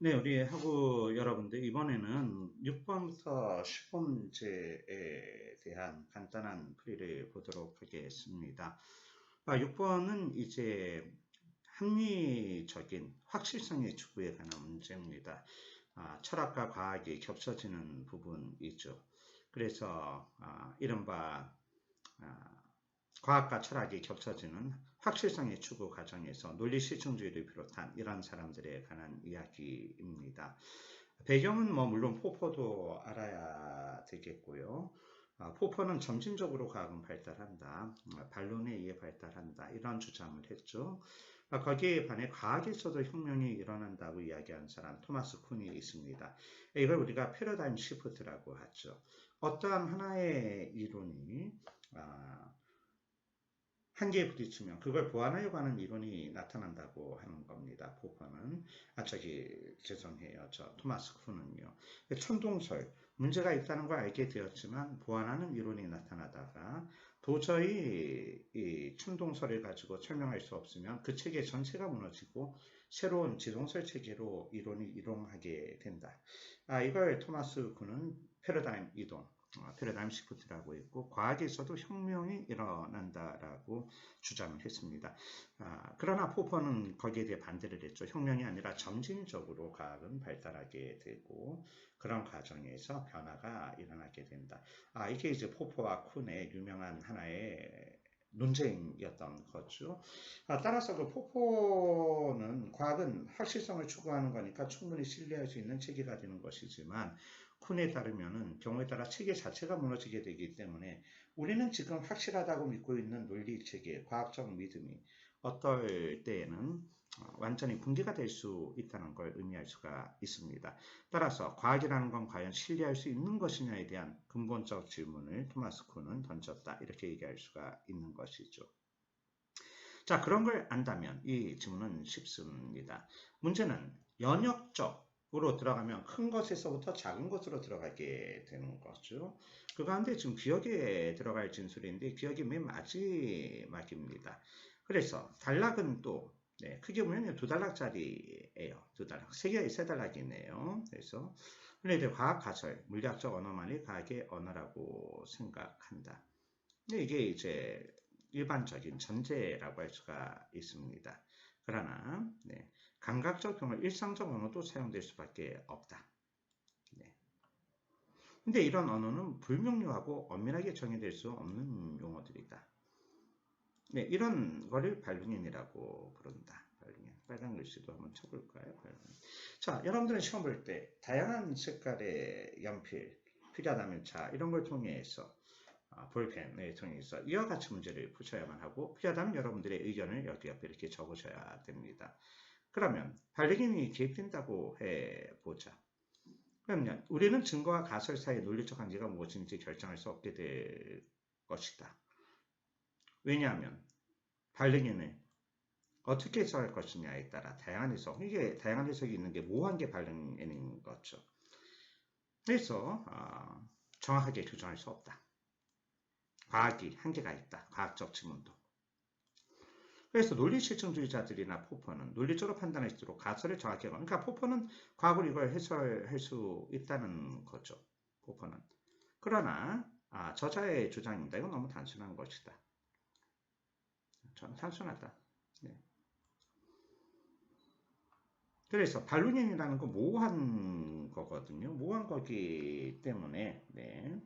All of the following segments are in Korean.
네, 우리 하고 여러분들 이번에는 6번부터 10번째에 대한 간단한 풀이를 보도록 하겠습니다. 6번은 아, 이제 합리적인 확실성의 추구에 관한 문제입니다. 아, 철학과 과학이 겹쳐지는 부분이죠. 그래서 아, 이른바 아, 과학과 철학이 겹쳐지는 확실성의 추구 과정에서 논리 실증주의를 비롯한 이런 사람들에 관한 이야기입니다. 배경은 뭐 물론 포포도 알아야 되겠고요. 아, 포포는 점진적으로 과학은 발달한다. 아, 반론에 의해 발달한다. 이런 주장을 했죠. 아, 거기에 반해 과학에서도 혁명이 일어난다고 이야기한 사람 토마스 쿤이 있습니다. 이걸 우리가 패러다임 시프트라고 하죠. 어떠한 하나의 이론이 한계에 부딪히면 그걸 보완하려고 하는 이론이 나타난다고 하는 겁니다. 포퍼는 아 저기 죄송해요. 저 토마스 쿤은요. 천동설 문제가 있다는 걸 알게 되었지만 보완하는 이론이 나타나다가 도저히 이 천동설을 가지고 설명할 수 없으면 그 체계 전체가 무너지고 새로운 지동설 체계로 이론이 이동하게 된다. 아 이걸 토마스 쿤은 패러다임 이동 패러다임 시프트라고 했고 과학에서도 혁명이 일어난다라고 주장을 했습니다. 아, 그러나 포퍼는 거기에 대해 반대를 했죠. 혁명이 아니라 점진적으로 과학은 발달하게 되고 그런 과정에서 변화가 일어나게 된다. 아, 이게 이제 포퍼와 쿤의 유명한 하나의 논쟁이었던 거죠. 아, 따라서 그 포포는 과학은 확실성을 추구하는 거니까 충분히 신뢰할 수 있는 체계가 되는 것이지만 쿤에 따르면은 경우에 따라 체계 자체가 무너지게 되기 때문에 우리는 지금 확실하다고 믿고 있는 논리 체계, 과학적 믿음이 어떨 때에는 어, 완전히 붕괴가 될 수 있다는 걸 의미할 수가 있습니다. 따라서 과학이라는 건 과연 신뢰할 수 있는 것이냐에 대한 근본적 질문을 토마스 쿤은 던졌다. 이렇게 얘기할 수가 있는 것이죠. 자, 그런 걸 안다면 이 질문은 쉽습니다. 문제는 연역적 으로 들어가면 큰 것에서부터 작은 것으로 들어가게 되는 거죠. 그 가운데 지금 기억에 들어갈 진술인데 기억이 맨 마지막입니다. 그래서 단락은 또 네, 크게 보면 두 달락짜리예요. 두 달락. 세 개의 세 달락이네요. 그래서 그런데 과학 가설, 물리학적 언어만이 과학의 언어라고 생각한다. 근데 이게 이제 일반적인 전제라고 할 수가 있습니다. 그러나 네, 감각적 경우 일상적 언어도 사용될 수밖에 없다. 네. 근데 이런 언어는 불명료하고 엄밀하게 정의될 수 없는 용어들이다. 네, 이런 거를 발루닌이라고 부른다. 발루닌. 빨간 글씨도 한번 쳐볼까요? 발루닌. 자, 여러분들은 시험 볼 때 다양한 색깔의 연필, 필요하다면 자, 이런 걸 통해서 아, 볼펜을 통해서 이와 같이 문제를 푸셔야만 하고 필요하다면 여러분들의 의견을 여기 옆에 이렇게 적으셔야 됩니다. 그러면 발레긴이 개입된다고 해보자. 그러면 우리는 증거와 가설 사이의 논리적 관계가 무엇인지 결정할 수 없게 될 것이다. 왜냐하면 발령에는 어떻게 해석할 것이냐에 따라 다양한 해석, 이게 다양한 해석이 있는 게 모호한 게 발령에는 거죠. 그래서 어, 정확하게 규정할 수 없다. 과학이 한계가 있다. 과학적 지문도. 그래서 논리 실증주의자들이나 포퍼는 논리적으로 판단할수록 가설을 정확히 그러니까 포퍼는 과학을 이걸 해설할 수 있다는 거죠. 포퍼는. 그러나 아, 저자의 주장입니다. 이건 너무 단순한 것이다. 저는 단순하다. 네. 그래서 발루닌이라는 건 모호한 거거든요. 모호한 거기 때문에 네.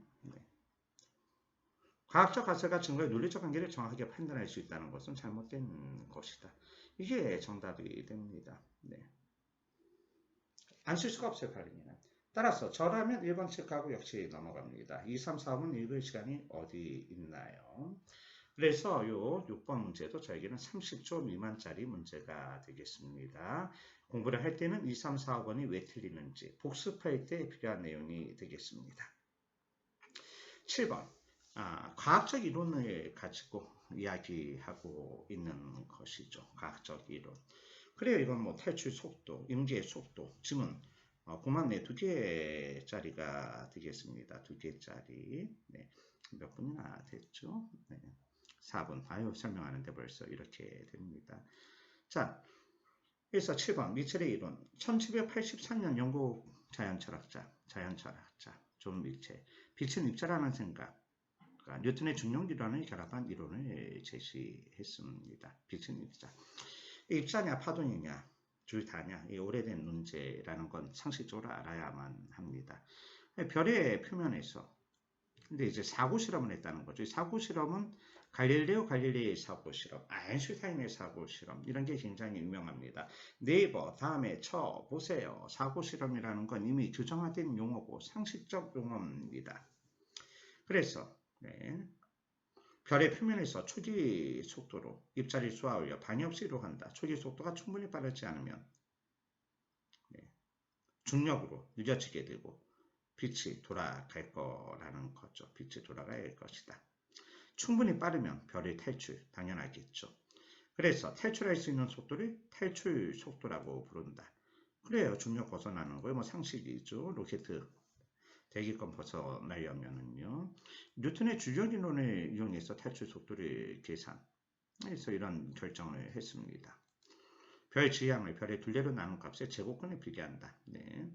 네. 과학적 가설과 증거의 논리적 관계를 정확하게 판단할 수 있다는 것은 잘못된 것이다. 이게 정답이 됩니다. 네. 안 쓸 수가 없어요, 발루닌은. 따라서 저라면 1번 체크하고 역시 넘어갑니다. 2, 3, 4번 읽을 시간이 어디 있나요? 그래서 요 6번 문제도 저에게는 30초 미만짜리 문제가 되겠습니다. 공부를 할 때는 2, 3, 4, 5번이 왜 틀리는지 복습할 때 필요한 내용이 되겠습니다. 7번 아, 과학적 이론을 가지고 이야기하고 있는 것이죠. 과학적 이론. 그래요. 이건 뭐 탈출 속도, 임계의 속도, 지문 어, 그만 네, 두 개짜리가 되겠습니다. 두 개짜리. 네, 몇 분이나 됐죠? 네. 4분. 아유, 설명하는데 벌써 이렇게 됩니다. 자, 그래서 7번 미첼의 이론 1783년 영국 자연철학자 자연철학자 존 미첼 빛은 입자라는 생각 그러니까 뉴턴의 중력이론을 결합한 이론을 제시했습니다. 입자 입자냐 파동이냐 줄다냐 이 오래된 문제라는 건 상식적으로 알아야만 합니다. 별의 표면에서 근데 이제 사고 실험을 했다는 거죠. 사고 실험은 갈릴레오 갈릴레이의 사고 실험, 아인슈타인의 사고 실험 이런 게 굉장히 유명합니다. 네이버 다음에 쳐 보세요. 사고 실험이라는 건 이미 규정화된 용어고 상식적 용어입니다. 그래서 네. 별의 표면에서 초기 속도로 입자리 쏘아 올려 방해 없이 이동한다. 초기 속도가 충분히 빠르지 않으면 네. 중력으로 늦어지게 되고 빛이 돌아갈 거라는 거죠. 빛이 돌아갈 것이다. 충분히 빠르면 별의 탈출 당연하겠죠. 그래서 탈출할 수 있는 속도를 탈출 속도라고 부른다. 그래요. 중력 벗어나는 거예요. 뭐 상식이죠. 로켓 대기권 벗어나려면은요. 뉴턴의 주력 이론을 이용해서 탈출 속도를 계산해서 이런 결정을 했습니다. 별 지향을 별의 둘레로 나눈 값에 제곱근에 비교한다. 네.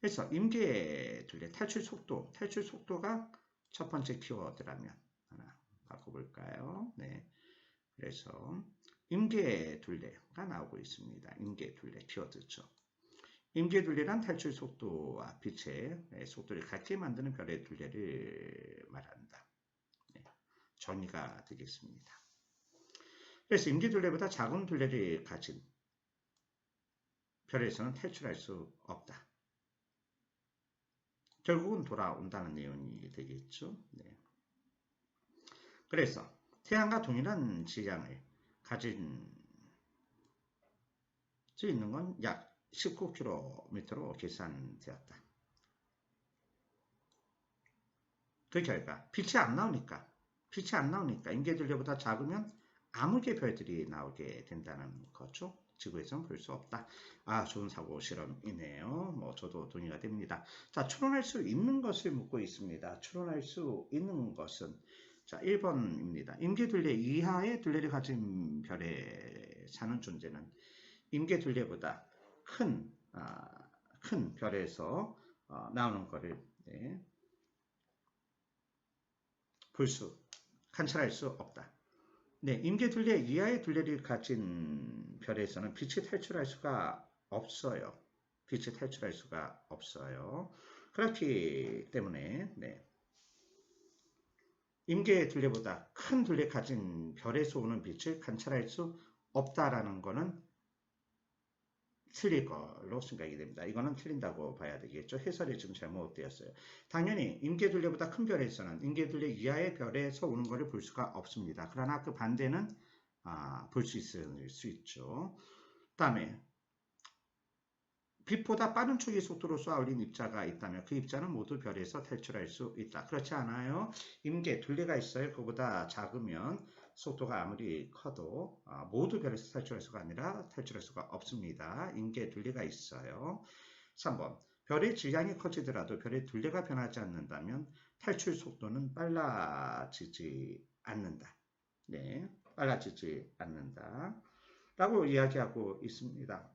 그래서 임계 둘레 탈출 속도, 탈출 속도가 첫 번째 키워드라면 하나 바꿔볼까요? 네. 그래서 임계 둘레가 나오고 있습니다. 임계 둘레 키워드죠. 임계 둘레란 탈출 속도와 빛의 네, 속도를 같게 만드는 별의 둘레를 말한다. 네, 정의가 되겠습니다. 그래서 임계 둘레보다 작은 둘레를 가진 별에서는 탈출할 수 없다. 결국은 돌아온다는 내용이 되겠죠. 네. 그래서 태양과 동일한 질량을 가진 수 있는 건 약 19km로 계산되었다. 그 결과 빛이 안 나오니까 빛이 안 나오니까 인계들레보다 작으면 아무개 별들이 나오게 된다는 거죠. 지구에서는 볼 수 없다. 아 좋은 사고 실험이네요. 뭐 저도 동의가 됩니다. 자 추론할 수 있는 것을 묻고 있습니다. 추론할 수 있는 것은 자 1번입니다. 임계둘레 이하의 둘레를 가진 별에 사는 존재는 임계둘레보다 큰, 아, 큰 별에서 어, 나오는 것을 네, 볼수 관찰할 수 없다. 네, 임계 둘레 이하의 둘레를 가진 별에서는 빛이 탈출할 수가 없어요. 빛이 탈출할 수가 없어요. 그렇기 때문에 네, 임계 둘레보다 큰 둘레 가진 별에서 오는 빛을 관찰할 수 없다라는 것은 틀릴 걸로 생각이 됩니다. 이거는 틀린다고 봐야 되겠죠. 해설이 지금 잘못되었어요. 당연히 임계둘레보다 큰 별에서는 임계둘레 이하의 별에서 오는 것을 볼 수가 없습니다. 그러나 그 반대는 아, 볼 수 있을 수 있죠. 다음에 빛보다 빠른 초기 속도로 쏘아 올린 입자가 있다면 그 입자는 모두 별에서 탈출할 수 있다. 그렇지 않아요? 임계 둘레가 있어요. 그보다 작으면 속도가 아무리 커도 아, 모두 별에서 탈출할 수가 아니라 탈출할 수가 없습니다. 인계 둘레가 있어요. 3번 별의 질량이 커지더라도 별의 둘레가 변하지 않는다면 탈출 속도는 빨라지지 않는다. 네, 빨라지지 않는다. 라고 이야기하고 있습니다.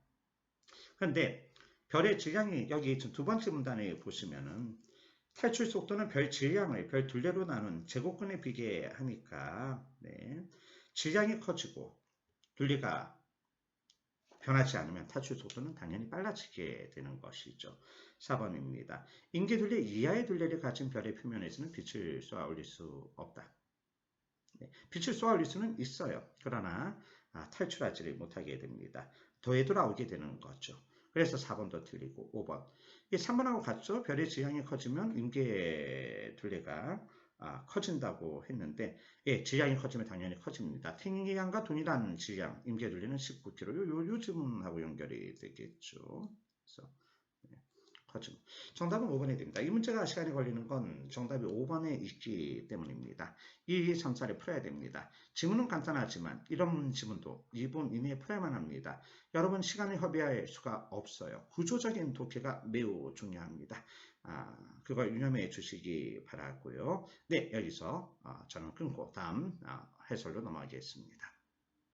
그런데 별의 질량이 여기 두 번째 문단에 보시면은 탈출 속도는 별 질량을 별 둘레로 나눈 제곱근에 비교하니까 네. 질량이 커지고 둘레가 변하지 않으면 탈출 속도는 당연히 빨라지게 되는 것이죠. 4번입니다. 인계 둘레 이하의 둘레를 가진 별의 표면에서는 빛을 쏘아 올릴 수 없다. 네. 빛을 쏘아 올릴 수는 있어요. 그러나 아, 탈출하지 못하게 됩니다. 더해 돌아오게 되는 거죠. 그래서 4번도 틀리고 5번 이 3번하고 같죠? 별의 지향이 커지면 임계 둘레가 아, 커진다고 했는데 예, 질량이 커지면 당연히 커집니다. 태양과 동일한 질량, 임계 둘레는 19km. 요, 요, 요 질문하고 연결이 되겠죠. 그래서 거죠. 정답은 5번이 됩니다. 이 문제가 시간이 걸리는 건 정답이 5번에 있기 때문입니다. 이 점사를 풀어야 됩니다. 지문은 간단하지만 이런 지문도 2분 이내에 풀어야만 합니다. 여러분 시간을 허비할 수가 없어요. 구조적인 독해가 매우 중요합니다. 아, 그걸 유념해 주시기 바라고요. 네, 여기서 아, 저는 끊고 다음 아, 해설로 넘어가겠습니다.